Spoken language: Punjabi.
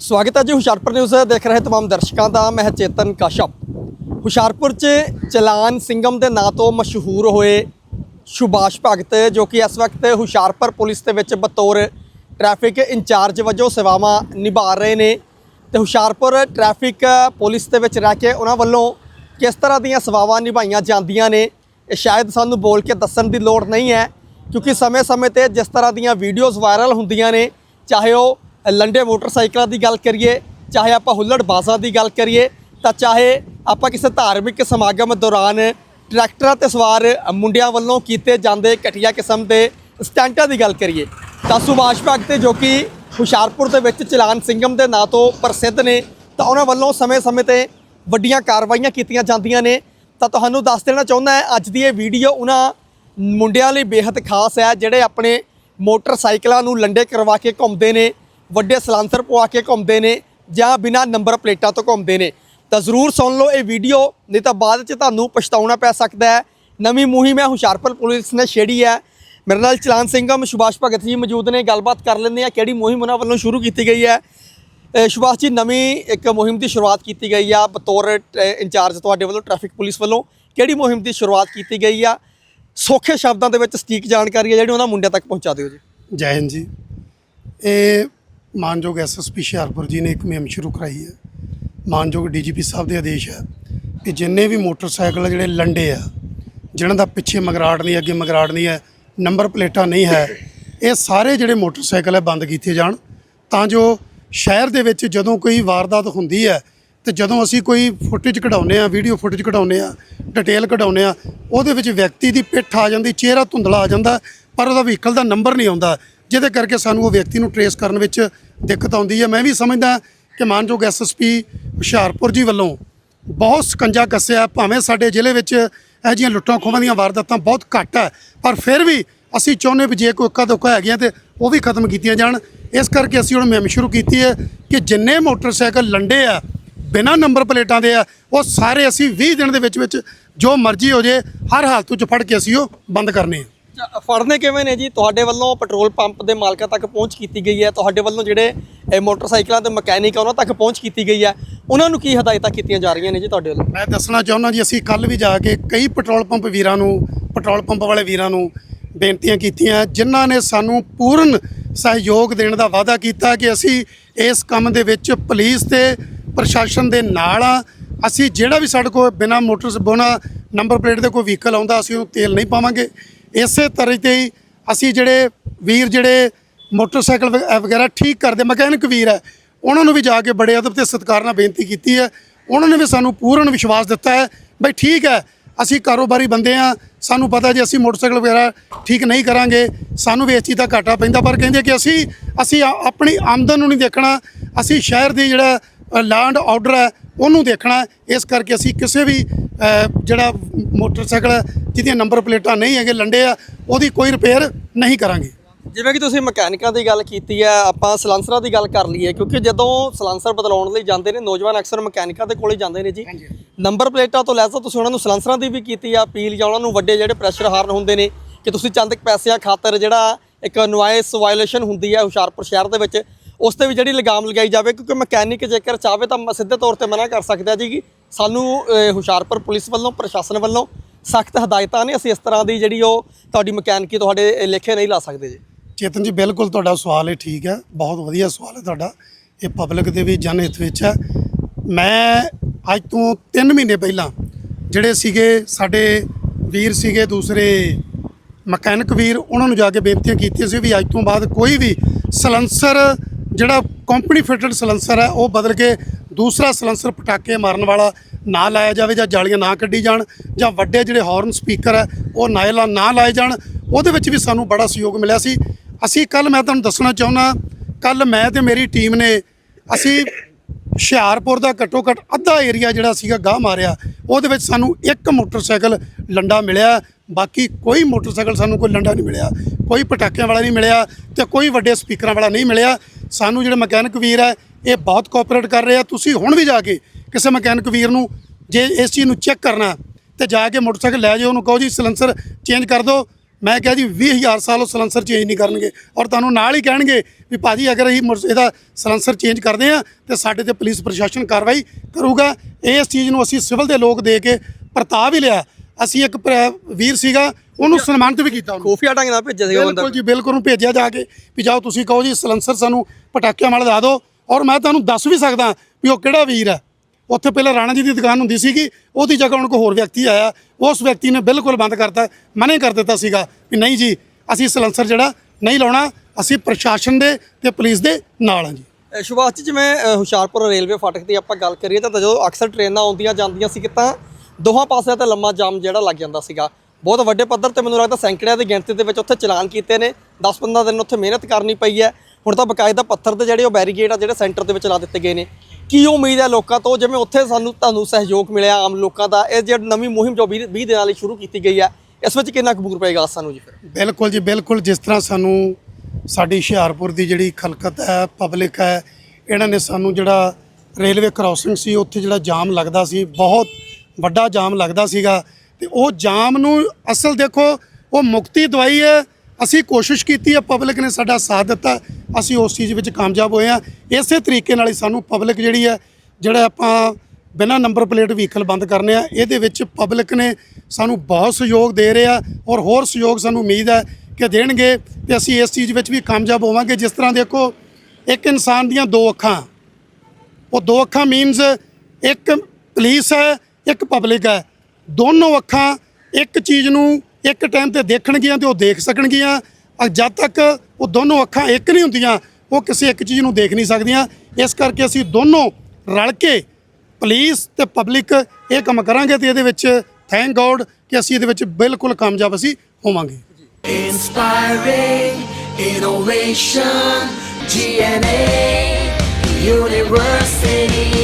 ਸਵਾਗਤ ਹੈ ਜੀ ਹੁਸ਼ਿਆਰਪੁਰ ਨਿਊਜ਼। ਦੇਖ ਰਹੇ ਤਮਾਮ ਦਰਸ਼ਕਾਂ ਦਾ, ਮੈਂ ਚੇਤਨ ਕਾਸ਼ਪ। ਹੁਸ਼ਿਆਰਪੁਰ 'ਚ ਚਲਾਨ ਸਿੰਘਮ ਦੇ ਨਾਂ ਤੋਂ ਮਸ਼ਹੂਰ ਹੋਏ ਸੁਭਾਸ਼ ਭਗਤ, ਜੋ ਕਿ ਇਸ ਵਕਤ ਹੁਸ਼ਿਆਰਪੁਰ ਪੁਲਿਸ ਦੇ ਵਿੱਚ ਬਤੌਰ ਟ੍ਰੈਫਿਕ ਇੰਚਾਰਜ ਵਜੋਂ ਸੇਵਾਵਾਂ ਨਿਭਾ ਰਹੇ ਨੇ। ਤੇ ਹੁਸ਼ਿਆਰਪੁਰ ਟ੍ਰੈਫਿਕ ਪੁਲਿਸ ਦੇ ਵਿੱਚ ਰਹਿ ਕੇ ਉਹਨਾਂ ਵੱਲੋਂ ਕਿਸ ਤਰ੍ਹਾਂ ਦੀਆਂ ਸੇਵਾਵਾਂ ਨਿਭਾਈਆਂ ਜਾਂਦੀਆਂ ਨੇ, ਇਹ ਸ਼ਾਇਦ ਸਾਨੂੰ ਬੋਲ ਕੇ ਦੱਸਣ ਦੀ ਲੋੜ ਨਹੀਂ ਹੈ, ਕਿਉਂਕਿ ਸਮੇਂ-ਸਮੇਂ ਤੇ ਜਿਸ ਤਰ੍ਹਾਂ ਦੀਆਂ ਵੀਡੀਓਜ਼ ਵਾਇਰਲ ਹੁੰਦੀਆਂ ਨੇ, ਚਾਹੇ ਉਹ ਲੰਡੇ ਮੋਟਰਸਾਈਕਲਾਂ ਦੀ ਗੱਲ ਕਰੀਏ, ਚਾਹੇ ਆਪਾਂ ਹੁੱਲੜ ਬਾਜ਼ਾਂ ਦੀ ਗੱਲ ਕਰੀਏ, ਤਾਂ ਚਾਹੇ ਆਪਾਂ ਕਿਸੇ ਧਾਰਮਿਕ ਸਮਾਗਮ ਦੌਰਾਨ ਟਰੈਕਟਰਾਂ ਤੇ ਸਵਾਰ ਮੁੰਡਿਆਂ ਵੱਲੋਂ ਕੀਤੇ ਜਾਂਦੇ ਘਟੀਆ ਕਿਸਮ ਦੇ ਸਟੰਟਾਂ ਦੀ ਗੱਲ ਕਰੀਏ, ਤਾਂ ਸੁਭਾਸ਼ ਭਗਤ ਜੋ ਕਿ ਹੁਸ਼ਿਆਰਪੁਰ ਦੇ ਵਿੱਚ ਚਲਾਨ ਸਿੰਘਮ ਦੇ ਨਾਂ ਤੋਂ ਪ੍ਰਸਿੱਧ ਨੇ, ਤਾਂ ਉਹਨਾਂ ਵੱਲੋਂ ਸਮੇਂ-ਸਮੇਂ ਤੇ ਵੱਡੀਆਂ ਕਾਰਵਾਈਆਂ ਕੀਤੀਆਂ ਜਾਂਦੀਆਂ ਨੇ। ਤਾਂ ਤੁਹਾਨੂੰ ਦੱਸ ਦੇਣਾ ਚਾਹੁੰਦਾ ਹਾਂ, ਅੱਜ ਦੀ ਇਹ ਵੀਡੀਓ ਉਹਨਾਂ ਮੁੰਡਿਆਂ ਲਈ ਬੇहद ਖਾਸ ਹੈ, ਜਿਹੜੇ ਆਪਣੇ ਮੋਟਰਸਾਈਕਲਾਂ ਨੂੰ ਲੰਡੇ ਕਰਵਾ ਕੇ ਘੁੰਮਦੇ ਨੇ। ਵੱਡੇ ਸਲਾਂਸਰ ਪਵਾ ਕੇ ਘੁੰਮਦੇ ਨੇ ਜਾਂ ਬਿਨਾਂ ਨੰਬਰ ਪਲੇਟਾਂ ਤੋਂ ਘੁੰਮਦੇ ਨੇ। ਤਾਂ ਜ਼ਰੂਰ ਸੁਣ ਲਓ ਇਹ ਵੀਡੀਓ ਨਹੀਂ ਤਾਂ ਬਾਅਦ ਚ ਤੁਹਾਨੂੰ ਪਛਤਾਉਣਾ ਪੈ ਸਕਦਾ ਹੈ। ਨਵੀਂ ਮੁਹਿੰਮ ਹੈ ਹੁਸ਼ਿਆਰਪੁਰ ਪੁਲਿਸ ਨੇ ਛੇੜੀ ਹੈ। ਮੇਰੇ ਨਾਲ ਚਲਾਨ ਸਿੰਘਮ ਸੁਭਾਸ਼ ਭਗਤ ਜੀ ਮੌਜੂਦ ਨੇ ਗੱਲਬਾਤ ਕਰ ਲੈਂਦੇ ਆ ਕਿਹੜੀ ਮੁਹਿੰਮ ਉਹਨਾਂ ਵੱਲੋਂ ਸ਼ੁਰੂ ਕੀਤੀ ਗਈ ਹੈ। ਸੁਭਾਸ਼ ਜੀ ਨਵੀਂ ਇੱਕ ਮੁਹਿੰਮ ਦੀ ਸ਼ੁਰੂਆਤ ਕੀਤੀ ਗਈ ਆ ਬਤੌਰ ਅ, ਇੰਚਾਰਜ ਤੁਹਾਡੇ ਵੱਲੋਂ ਟ੍ਰੈਫਿਕ ਪੁਲਿਸ ਵੱਲੋਂ। ਕਿਹੜੀ ਮੁਹਿੰਮ ਦੀ ਸ਼ੁਰੂਆਤ ਕੀਤੀ ਗਈ ਆ? ਸੌਖੇ ਸ਼ਬਦਾਂ ਦੇ ਵਿੱਚ ਸਟੀਕ ਜਾਣਕਾਰੀ ਹੈ ਜਿਹੜੀ ਉਹਨਾਂ ਮੁੰਡਿਆਂ ਤੱਕ ਪਹੁੰਚਾ ਦਿਓ ਜੀ। ਜੈ ਹਿੰਦ ਜੀ। ਇਹ ਮਾਨਯੋਗ ਐਸਐਸਪੀ ਹੁਸ਼ਿਆਰਪੁਰ ਜੀ ਨੇ ਇੱਕ ਮੁਹਿੰਮ ਸ਼ੁਰੂ ਕਰਾਈ ਹੈ। ਮਾਨਯੋਗ ਡੀਜੀਪੀ ਸਾਹਿਬ ਦੇ ਆਦੇਸ਼ ਹੈ ਕਿ ਜਿੰਨੇ ਵੀ ਮੋਟਰਸਾਈਕਲ ਜਿਹੜੇ ਲੰਡੇ ਆ, ਜਿਹਨਾਂ ਦਾ ਪਿੱਛੇ ਮਗਰਾੜ ਨਹੀਂ, ਅੱਗੇ ਮਗਰਾੜ ਨਹੀਂ ਹੈ, ਨੰਬਰ ਪਲੇਟਾਂ ਨਹੀਂ ਹੈ, ਇਹ ਸਾਰੇ ਜਿਹੜੇ ਮੋਟਰਸਾਈਕਲ ਹੈ ਬੰਦ ਕੀਤੇ ਜਾਣ। ਤਾਂ ਜੋ ਸ਼ਹਿਰ ਦੇ ਵਿੱਚ ਜਦੋਂ ਕੋਈ ਵਾਰਦਾਤ ਹੁੰਦੀ ਹੈ ਤੇ ਜਦੋਂ ਅਸੀਂ ਕੋਈ ਫੁਟੇਜ ਕਢਾਉਂਦੇ ਆ ਵੀਡੀਓ ਫੁਟੇਜ ਕਢਾਉਂਦੇ ਆ ਡਿਟੇਲ ਕਢਾਉਂਦੇ ਆ ਉਹਦੇ ਵਿੱਚ ਵਿਅਕਤੀ ਦੀ ਪਿੱਠ ਆ ਜਾਂਦੀ, ਚਿਹਰਾ ਧੁੰਦਲਾ ਆ ਜਾਂਦਾ, ਪਰ ਉਹਦਾ ਵਹੀਕਲ ਦਾ ਨੰਬਰ ਨਹੀਂ ਆਉਂਦਾ। ਜਿਹਦੇ ਕਰਕੇ ਸਾਨੂੰ ਉਹ ਵਿਅਕਤੀ ਨੂੰ ਟਰੇਸ ਕਰਨ ਵਿੱਚ ਦਿੱਕਤ ਆਉਂਦੀ ਹੈ। ਮੈਂ ਵੀ ਸਮਝਦਾ ਕਿ ਮਾਨਯੋਗ ਐਸਐਸਪੀ ਹੁਸ਼ਿਆਰਪੁਰ ਜੀ ਵੱਲੋਂ ਬਹੁਤ ਸਕੰਜਾ ਕੱਸਿਆ ਭਾਵੇਂ ਸਾਡੇ ਜ਼ਿਲ੍ਹੇ ਵਿੱਚ ਇਹ ਜਿਹੀਆਂ ਲੁੱਟਾਂ ਖੋਹਾਂ ਦੀਆਂ ਵਾਰਦਾਤਾਂ ਬਹੁਤ ਘੱਟ ਹੈ, ਪਰ ਫਿਰ ਵੀ ਅਸੀਂ ਚਾਹੁੰਦੇ ਵੀ ਜੇ ਕੋਈ ਇੱਕਾ ਦੁੱਕਾ ਹੈਗੀਆਂ ਤੇ ਉਹ ਵੀ ਖਤਮ ਕੀਤੀਆਂ ਜਾਣ। ਇਸ ਕਰਕੇ ਅਸੀਂ ਹੁਣ ਮੁਹਿੰਮ ਸ਼ੁਰੂ ਕੀਤੀ ਹੈ ਕਿ ਜਿੰਨੇ ਮੋਟਰਸਾਈਕਲ ਲੰਡੇ ਆ, ਬਿਨਾਂ ਨੰਬਰ ਪਲੇਟਾਂ ਦੇ ਆ, ਉਹ ਸਾਰੇ ਅਸੀਂ 20 ਦਿਨ ਦੇ ਵਿੱਚ ਵਿੱਚ ਜੋ ਮਰਜ਼ੀ ਹੋ ਜੇ, ਹਰ ਹਾਲਤ ਵਿੱਚ ਫੜ ਕੇ ਅਸੀਂ ਉਹ ਬੰਦ ਕਰਨੇ ਆ। ਫੜਨੇ ਕਿਵੇਂ ਨੇ ਜੀ? ਤੁਹਾਡੇ ਵੱਲੋਂ ਪੈਟਰੋਲ ਪੰਪ ਦੇ ਮਾਲਕਾਂ ਤੱਕ ਪਹੁੰਚ ਕੀਤੀ ਗਈ ਹੈ। ਤੁਹਾਡੇ ਵੱਲੋਂ ਜਿਹੜੇ ਇਹ ਮੋਟਰਸਾਈਕਲਾਂ ਦੇ ਮਕੈਨਿਕ ਆ, ਉਹਨਾਂ ਤੱਕ ਪਹੁੰਚ ਕੀਤੀ ਗਈ ਹੈ। ਉਹਨਾਂ ਨੂੰ ਕੀ ਹਦਾਇਤਾਂ ਕੀਤੀਆਂ ਜਾ ਰਹੀਆਂ ਨੇ ਜੀ ਤੁਹਾਡੇ ਵੱਲੋਂ? ਮੈਂ ਦੱਸਣਾ ਚਾਹੁੰਦਾ ਜੀ, ਅਸੀਂ ਕੱਲ ਵੀ ਜਾ ਕੇ ਕਈ ਪੈਟਰੋਲ ਪੰਪ ਵੀਰਾਂ ਨੂੰ, ਪੈਟਰੋਲ ਪੰਪ ਵਾਲੇ ਵੀਰਾਂ ਨੂੰ ਬੇਨਤੀਆਂ ਕੀਤੀਆਂ ਜਿਨ੍ਹਾਂ ਨੇ ਸਾਨੂੰ ਪੂਰਨ ਸਹਿਯੋਗ ਦੇਣ ਦਾ ਵਾਅਦਾ ਕੀਤਾ ਕਿ ਅਸੀਂ ਇਸ ਕੰਮ ਦੇ ਵਿੱਚ ਪੁਲਿਸ ਤੇ ਪ੍ਰਸ਼ਾਸਨ ਦੇ ਨਾਲ ਆ। ਅਸੀਂ ਜਿਹੜਾ ਵੀ ਸਾਡੇ ਕੋਲ ਬਿਨਾ ਮੋਟਰਸ, ਬਿਨਾ ਨੰਬਰ ਪਲੇਟ ਦੇ ਕੋਈ ਵਹੀਕਲ ਆਉਂਦਾ, ਅਸੀਂ ਉਹਨੂੰ ਤੇਲ ਨਹੀਂ ਪਾਵਾਂਗੇ। ਇਸੇ ਤਰ੍ਹਾਂ ਤੇ ਹੀ ਅਸੀਂ ਜਿਹੜੇ ਵੀਰ ਜਿਹੜੇ ਮੋਟਰਸਾਈਕਲ ਵਗ- ਵਗੈਰਾ ਠੀਕ ਕਰਦੇ, ਮਕੈਨਿਕ ਵੀਰ ਹੈ, ਉਹਨਾਂ ਨੂੰ ਵੀ ਜਾ ਕੇ ਬੜੇ ਅਦਬ ਤੇ ਸਤਿਕਾਰ ਨਾਲ ਬੇਨਤੀ ਕੀਤੀ ਹੈ। ਉਹਨਾਂ ਨੇ ਵੀ ਸਾਨੂੰ ਪੂਰਨ ਵਿਸ਼ਵਾਸ ਦਿੱਤਾ ਹੈ, ਬਈ ਠੀਕ ਹੈ, ਅਸੀਂ ਕਾਰੋਬਾਰੀ ਬੰਦੇ ਆ ਸਾਨੂੰ ਪਤਾ ਜੇ ਅਸੀਂ ਮੋਟਰਸਾਈਕਲ ਵਗੈਰਾ ਠੀਕ ਨਹੀਂ ਕਰਾਂਗੇ, ਸਾਨੂੰ ਵੀ ਇਸ ਚੀਜ਼ ਦਾ ਘਾਟਾ ਪੈਂਦਾ, ਪਰ ਕਹਿੰਦੇ ਕਿ ਅਸੀਂ ਅਸੀਂ ਆਪਣੀ ਆਮਦਨ ਨੂੰ ਨਹੀਂ ਦੇਖਣਾ, ਅਸੀਂ ਸ਼ਹਿਰ ਦੀ ਜਿਹੜਾ ਲੈਂਡ ਆਰਡਰ ਹੈ, ਉਹਨੂੰ ਦੇਖਣਾ, ਇਸ ਕਰਕੇ ਅਸੀਂ ਕਿਸੇ ਵੀ ਜਿਹੜਾ ਮੋਟਰਸਾਈਕਲ ਜਿਹਦੀਆਂ ਨੰਬਰ ਪਲੇਟਾਂ ਨਹੀਂ ਹੈਗੇ ਲੰਡੇ ਆ ਉਹਦੀ ਕੋਈ ਰਿਪੇਅਰ ਨਹੀਂ ਕਰਾਂਗੇ। ਜਿਵੇਂ ਕਿ ਤੁਸੀਂ ਮਕੈਨਿਕਾਂ ਦੀ ਗੱਲ ਕੀਤੀ ਹੈ ਆਪਾਂ ਸਲਾਂਸਰਾਂ ਦੀ ਗੱਲ ਕਰ ਲਈਏ ਕਿਉਂਕਿ ਜਦੋਂ ਸਲਾਂਸਰ ਬਦਲਾਉਣ ਲਈ ਜਾਂਦੇ ਨੇ ਨੌਜਵਾਨ ਅਕਸਰ ਮਕੈਨਿਕਾਂ ਦੇ ਕੋਲੇ ਜਾਂਦੇ ਨੇ ਜੀ। ਨੰਬਰ ਪਲੇਟਾਂ ਤੋਂ ਲੈਸ ਤੁਸੀਂ ਉਹਨਾਂ ਨੂੰ ਸਲਾਂਸਰਾਂ ਦੀ ਵੀ ਕੀਤੀ ਆ ਅਪੀਲ ਜਾਂ ਉਹਨਾਂ ਨੂੰ ਵੱਡੇ ਜਿਹੜੇ ਪ੍ਰੈਸ਼ਰ ਹਾਰਨ ਹੁੰਦੇ ਨੇ ਕਿ ਤੁਸੀਂ ਚੰਦ ਪੈਸਿਆਂ ਖਾਤਰ ਜਿਹੜਾ ਇੱਕ ਨੋਇਸ ਵਾਇਓਲੇਸ਼ਨ ਹੁੰਦੀ ਹੈ ਹੁਸ਼ਿਆਰਪੁਰ ਸ਼ਹਿਰ ਦੇ ਵਿੱਚ ਉਸ ਤੇ ਵੀ ਜਿਹੜੀ ਲਗਾਮ ਲਗਾਈ ਜਾਵੇ ਕਿਉਂਕਿ ਮਕੈਨਿਕ ਜੇਕਰ ਚਾਹਵੇ ਤਾਂ ਸਿੱਧੇ ਤੌਰ ਤੇ ਮਨਾ ਕਰ ਸਕਦਾ ਜੀ ਕਿ ਸਾਨੂੰ ਹੁਸ਼ਿਆਰਪੁਰ ਪੁਲਿਸ ਵੱਲੋਂ, ਪ੍ਰਸ਼ਾਸਨ ਵੱਲੋਂ ਸਖਤ ਹਦਾਇਤਾਂ ਨੇ। ਅਸੀਂ ਇਸ ਤਰ੍ਹਾਂ ਦੀ ਜਿਹੜੀ ਉਹ ਤੁਹਾਡੀ ਮਕੈਨਿਕੀ ਤੁਹਾਡੇ ਲੇਖੇ ਨਹੀਂ ਲਾ ਸਕਦੇ ਜੀ। ਚੇਤਨ ਜੀ, ਬਿਲਕੁਲ ਤੁਹਾਡਾ ਸਵਾਲ ਇਹ ਠੀਕ ਹੈ। ਬਹੁਤ ਵਧੀਆ ਸਵਾਲ ਹੈ ਤੁਹਾਡਾ। ਇਹ ਪਬਲਿਕ ਦੇ ਵੀ ਜਨ ਹਿੱਤ ਵਿੱਚ ਹੈ। ਮੈਂ ਅੱਜ ਤੋਂ 3 ਮਹੀਨੇ ਪਹਿਲਾਂ ਜਿਹੜੇ ਸੀਗੇ ਸਾਡੇ ਵੀਰ ਸੀਗੇ, ਦੂਸਰੇ ਮਕੈਨਿਕ ਵੀਰ, ਉਹਨਾਂ ਨੂੰ ਜਾ ਕੇ ਬੇਨਤੀਆਂ ਕੀਤੀਆਂ ਸੀ ਵੀ ਅੱਜ ਤੋਂ ਬਾਅਦ ਕੋਈ ਵੀ ਸਲੈਂਸਰ, ਜਿਹੜਾ ਕੰਪਨੀ ਫਿਟਡ ਸਲੈਂਸਰ ਹੈ, ਉਹ ਬਦਲ ਕੇ ਦੂਸਰਾ ਸਲੈਂਸਰ ਪਟਾਕੇ ਮਾਰਨ ਵਾਲਾ ਨਾ ਲਾਇਆ ਜਾਵੇ ਜਾਂ ਜਾਲੀਆਂ ਨਾ ਕੱਢੀ ਜਾਣ ਜਾਂ ਵੱਡੇ ਜਿਹੜੇ ਹਾਰਨ ਸਪੀਕਰ ਹੈ, ਉਹ ਨਾਇਲਾ ਨਾ ਲਾਏ ਜਾਣ, ਉਹਦੇ ਵਿੱਚ ਵੀ ਸਾਨੂੰ ਬੜਾ ਸਹਿਯੋਗ ਮਿਲਿਆ ਸੀ। ਅਸੀਂ ਕੱਲ ਮੈਂ ਤੁਹਾਨੂੰ ਦੱਸਣਾ ਚਾਹੁੰਦਾ, ਕੱਲ ਮੈਂ ਤੇ ਮੇਰੀ ਟੀਮ ਨੇ ਅਸੀਂ ਹੁਸ਼ਿਆਰਪੁਰ ਦਾ ਘੱਟੋ ਘੱਟ ਅੱਧਾ ਏਰੀਆ ਜਿਹੜਾ ਸੀਗਾ ਗਾਹ ਮਾਰਿਆ, ਉਹਦੇ ਵਿੱਚ ਸਾਨੂੰ ਇੱਕ ਮੋਟਰਸਾਈਕਲ ਲੰਡਾ ਮਿਲਿਆ, ਬਾਕੀ ਕੋਈ ਮੋਟਰਸਾਈਕਲ ਸਾਨੂੰ ਕੋਈ ਲੰਡਾ ਨਹੀਂ ਮਿਲਿਆ, ਕੋਈ ਪਟਾਕਿਆਂ ਵਾਲਾ ਨਹੀਂ ਮਿਲਿਆ ਤੇ ਕੋਈ ਵੱਡੇ ਸਪੀਕਰਾਂ ਵਾਲਾ ਨਹੀਂ ਮਿਲਿਆ। ਸਾਨੂੰ ਜਿਹੜੇ ਮਕੈਨਿਕ ਵੀਰ ਹੈ ਇਹ ਬਹੁਤ ਕੋਆਪਰੇਟ ਕਰ ਰਹੇ। ਆ ਤੁਸੀਂ ਹੁਣ ਵੀ ਜਾ ਕੇ ਕਿਸੇ ਮਕੈਨਿਕ ਵੀਰ ਨੂੰ ਜੇ ਇਸ ਚੀਜ਼ ਨੂੰ ਚੈੱਕ ਕਰਨਾ ਤੇ ਜਾ ਕੇ ਮੋਟਰਸਾਈਕਲ ਲੈ ਜਾਓ ਉਹਨੂੰ ਕਹੋ ਜੀ ਸਿਲੰਸਰ ਚੇਂਜ ਕਰ ਦਿਓ। ਮੈਂ ਕਿਹਾ ਜੀ 20000 ਸਾਲ ਉਹ ਸਲੈਂਸਰ ਚੇਂਜ ਨਹੀਂ ਕਰਨਗੇ ਔਰ ਤੁਹਾਨੂੰ ਨਾਲ ਹੀ ਕਹਿਣਗੇ ਵੀ ਭਾਜੀ ਅਗਰ ਅਸੀਂ ਇਹਦਾ ਸਲੈਂਸਰ ਚੇਂਜ ਕਰਦੇ ਆ ਤੇ ਸਾਡੇ ਤੇ ਪੁਲਿਸ ਪ੍ਰਸ਼ਾਸਨ ਕਾਰਵਾਈ ਕਰੂਗਾ। ਇਸ ਚੀਜ਼ ਨੂੰ ਅਸੀਂ ਸਿਵਲ ਦੇ ਲੋਕ ਦੇ ਕੇ ਪਰਤਾ ਵੀ ਲਿਆ। ਅਸੀਂ ਇੱਕ ਵੀਰ ਸੀਗਾ ਉਹਨੂੰ ਸਨਮਾਨਿਤ ਵੀ ਕੀਤਾ। ਉਹਨੂੰ ਖੂਫੀਆ ਢੰਗ ਨਾਲ ਭੇਜਿਆ ਸੀਗਾ ਬੰਦਾ। ਬਿਲਕੁਲ ਜੀ ਬਿਲਕੁਲ ਨੂੰ ਭੇਜਿਆ ਜਾ ਕੇ ਵੀ ਜਾਓ ਤੁਸੀਂ ਕਹੋ ਜੀ ਸਲੈਂਸਰ ਸਾਨੂੰ ਪਟਾਕਿਆਂ ਵਾਲਾ ਲਾ ਦਿਓ। ਔਰ ਮੈਂ ਤੁਹਾਨੂੰ ਦੱਸ ਵੀ ਸਕਦਾ ਵੀ ਉਹ ਕਿਹੜਾ ਵੀਰ ਹੈ। ਉੱਥੇ ਪਹਿਲਾਂ ਰਾਣਾ ਜੀ ਦੀ ਦੁਕਾਨ ਹੁੰਦੀ ਸੀਗੀ ਉਹਦੀ ਜਗ੍ਹਾ ਹੁਣ ਕੋਈ ਹੋਰ ਵਿਅਕਤੀ ਆਇਆ। ਉਸ ਵਿਅਕਤੀ ਨੇ ਬਿਲਕੁਲ ਬੰਦ ਕਰਤਾ ਮਨੇ ਕਰ ਦਿੱਤਾ ਸੀਗਾ ਵੀ ਨਹੀਂ ਜੀ ਅਸੀਂ ਸਲੰਸਰ ਜਿਹੜਾ ਨਹੀਂ ਲਾਉਣਾ ਅਸੀਂ ਪ੍ਰਸ਼ਾਸਨ ਦੇ ਤੇ ਪੁਲਿਸ ਦੇ ਨਾਲ ਹਾਂ ਜੀ। ਸੁਭਾਸ਼ ਜੀ ਜਿਵੇਂ ਅ, ਹੁਸ਼ਿਆਰਪੁਰ ਰੇਲਵੇ ਫਾਟਕ ਦੀ ਆਪਾਂ ਗੱਲ ਕਰੀਏ ਤਾਂ ਜਦੋਂ ਅਕਸਰ ਟ੍ਰੇਨਾਂ ਆਉਂਦੀਆਂ ਜਾਂਦੀਆਂ ਸੀ ਤਾਂ ਦੋਹਾਂ ਪਾਸਿਆਂ ਤੇ ਲੰਮਾ ਜਾਮ ਜਿਹੜਾ ਲੱਗ ਜਾਂਦਾ ਸੀਗਾ। ਬਹੁਤ ਵੱਡੇ ਪੱਧਰ ਤੇ ਮੈਨੂੰ ਲੱਗਦਾ ਸੈਂਕੜਿਆਂ ਦੀ ਗਿਣਤੀ ਦੇ ਵਿੱਚ ਉੱਥੇ ਚਲਾਨ ਕੀਤੇ ਨੇ। 10-15 ਦਿਨ ਉੱਥੇ ਮਿਹਨਤ ਕਰਨੀ ਪਈ ਹੈ। ਹੁਣ ਤਾਂ ਬਕਾਇਦਾ ਪੱਥਰ ਦੇ ਜਿਹੜੇ ਉਹ ਬੈਰੀਕੇਡ ਆ, ਜਿਹੜੇ ਸੈਂਟਰ ਦੇ ਵਿੱਚ ਲਾ ਦਿੱਤੇ ਗਏ ਨੇ। ਕੀ ਉਮੀਦ ਹੈ ਲੋਕਾਂ ਤੋਂ? ਜਿਵੇਂ ਉੱਥੇ ਸਾਨੂੰ ਤੁਹਾਨੂੰ ਸਹਿਯੋਗ ਮਿਲਿਆ ਆਮ ਲੋਕਾਂ ਦਾ, ਇਹ ਜਿਹੜੀ ਨਵੀਂ ਮੁਹਿੰਮ ਜੋ 20 20 ਦਿਨਾਂ ਲਈ ਸ਼ੁਰੂ ਕੀਤੀ ਗਈ ਹੈ, ਇਸ ਵਿੱਚ ਕਿੰਨਾ ਕਬੂਰ ਪਏਗਾ ਸਾਨੂੰ ਜੀ ਫਿਰ? ਬਿਲਕੁਲ ਜੀ, ਬਿਲਕੁਲ ਜਿਸ ਤਰ੍ਹਾਂ ਸਾਨੂੰ ਸਾਡੀ ਹੁਸ਼ਿਆਰਪੁਰ ਦੀ ਜਿਹੜੀ ਖਲਕਤ ਹੈ ਪਬਲਿਕ ਹੈ, ਇਹਨਾਂ ਨੇ ਸਾਨੂੰ ਜਿਹੜਾ ਰੇਲਵੇ ਕ੍ਰਾਸਿੰਗ ਸੀ, ਉੱਥੇ ਜਿਹੜਾ ਜਾਮ ਲੱਗਦਾ ਸੀ, ਬਹੁਤ ਵੱਡਾ ਜਾਮ ਲੱਗਦਾ ਸੀਗਾ। ਤੇ ਉਹ ਜਾਮ ਨੂੰ ਅਸਲ ਦੇਖੋ, ਉਹ ਮੁਕਤੀ ਦਵਾਈ ਹੈ ਅਸੀਂ ਕੋਸ਼ਿਸ਼ ਕੀਤੀ ਹੈ ਪਬਲਿਕ ਨੇ ਸਾਡਾ ਸਾਥ ਦਿੱਤਾ, ਅਸੀਂ ਉਸ ਚੀਜ਼ ਵਿੱਚ ਕਾਮਯਾਬ ਹੋਏ ਆ ਇਸੇ ਤਰੀਕੇ ਨਾਲ ਹੀ ਸਾਨੂੰ ਪਬਲਿਕ ਜਿਹੜੀ ਹੈ, ਜਿਹੜਾ ਆਪਾਂ ਬਿਨਾਂ ਨੰਬਰ ਪਲੇਟ ਵਹੀਕਲ ਬੰਦ ਕਰਨੇ ਆ, ਇਹਦੇ ਵਿੱਚ ਪਬਲਿਕ ਨੇ ਸਾਨੂੰ ਬਹੁਤ ਸਹਿਯੋਗ ਦੇ ਰਿਹਾ ਔਰ ਹੋਰ ਸਹਿਯੋਗ ਸਾਨੂੰ ਉਮੀਦ ਹੈ ਕਿ ਦੇਣਗੇ ਤੇ ਅਸੀਂ ਇਸ ਚੀਜ਼ ਵਿੱਚ ਵੀ ਕਾਮਯਾਬ ਹੋਵਾਂਗੇ। ਜਿਸ ਤਰ੍ਹਾਂ ਦੇਖੋ, ਇੱਕ ਇਨਸਾਨ ਦੀਆਂ ਦੋ ਅੱਖਾਂ, ਉਹ ਦੋ ਅੱਖਾਂ ਮੀਨਸ ਇੱਕ ਪੁਲਿਸ ਹੈ, ਇੱਕ ਪਬਲਿਕ ਹੈ। ਦੋਨੋਂ ਅੱਖਾਂ ਇੱਕ ਚੀਜ਼ ਨੂੰ ਇੱਕ ਟਾਈਮ ਤੇ ਦੇਖਣਗੀਆਂ ਤੇ ਉਹ ਦੇਖ ਸਕਣਗੀਆਂ ਜਦ ਤੱਕ ਉਹ ਦੋਨੋਂ ਅੱਖਾਂ ਇੱਕ ਨਹੀਂ ਹੁੰਦੀਆਂ ਉਹ ਕਿਸੇ ਇੱਕ ਚੀਜ਼ ਨੂੰ ਦੇਖ ਨਹੀਂ ਸਕਦੀਆਂ ਇਸ ਕਰਕੇ ਅਸੀਂ ਦੋਨੋਂ ਰਲ ਕੇ ਪੁਲਿਸ ਤੇ ਪਬਲਿਕ ਇਹ ਕੰਮ ਕਰਾਂਗੇ ਤੇ ਇਹਦੇ ਵਿੱਚ ਥੈਂਕ ਗੋਡ ਕਿ ਅਸੀਂ ਇਹਦੇ ਵਿੱਚ ਬਿਲਕੁਲ ਕਾਮਯਾਬ ਅਸੀਂ ਹੋਵਾਂਗੇ Inspiring innovation, GNA University.